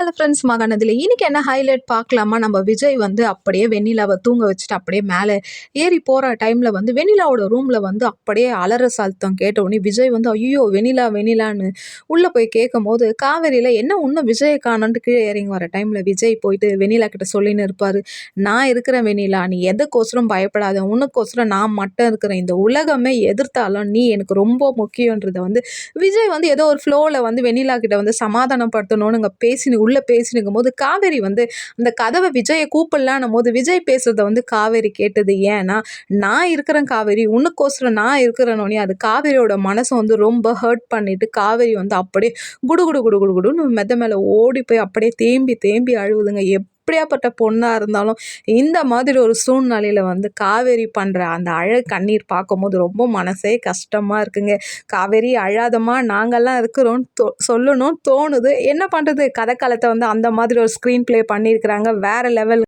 Hello friends மகானதில் இன்னைக்கு என்ன highlight பார்க்கலாமா? நம்ம விஜய் வந்து அப்படியே வெண்ணிலாவை தூங்க வச்சுட்டு அப்படியே மேலே ஏறி போகிற டைமில் வந்து வெண்ணிலாவோட ரூமில் வந்து அப்படியே அலற சத்தம் கேட்ட உடனே விஜய் வந்து ஐயோ வெண்ணிலா வெண்ணிலான்னு உள்ளே போய் கேட்கும் போது காவேரியில் என்ன இன்னும் விஜயை காணோன்ட்டு கீழே இறங்கி வர டைமில் விஜய் போயிட்டு வெண்ணிலா கிட்ட சொல்லின்னு இருப்பார். நான் இருக்கிறேன் வெண்ணிலா நீ எதுக்கோசரம் பயப்படாத? உனக்கோசரம் நான் மட்டும் இருக்கிறேன். இந்த உலகமே எதிர்த்தாலும் நீ எனக்கு ரொம்ப முக்கியன்றதை வந்து விஜய் வந்து ஏதோ ஒரு ஃப்ளோவில் வந்து வெண்ணிலா கிட்ட வந்து சமாதானப்படுத்தணும்னு இங்கே பேசினு உள்ளே பேசினுக்கும் போது காவேரி வந்து அந்த கதவை விஜயை கூப்பிடலான்னும் போது விஜய் பேசுகிறத வந்து காவேரி கேட்டது ஏன்னா நான் இருக்கிறேன் காவேரி உனக்கோசரம் நான் இருக்கிறேனோனே அது காவேரியோட மனசை வந்து ரொம்ப ஹர்ட் பண்ணிட்டு காவேரி வந்து அப்படியே குடு குடு குடு குடு குடுன்னு மெத்த மேலே ஓடி போய் அப்படியே தேம்பி தேம்பி அழுவுதுங்க. எப் எப்படியாப்பட்ட பொண்ணாக இருந்தாலும் இந்த மாதிரி ஒரு சூழ்நிலையில் வந்து காவேரி பண்ணுற அந்த அழ கண்ணீர் பார்க்கும்போது ரொம்ப மனசே கஷ்டமாக இருக்குங்க. காவேரி அழாதமா நாங்கள்லாம் இருக்கிறோம். தோ சொல்லணும் தோணுது. என்ன பண்ணுறது கதைக்காலத்தை வந்து அந்த மாதிரி ஒரு ஸ்க்ரீன் ப்ளே பண்ணியிருக்கிறாங்க. வேறு லெவல்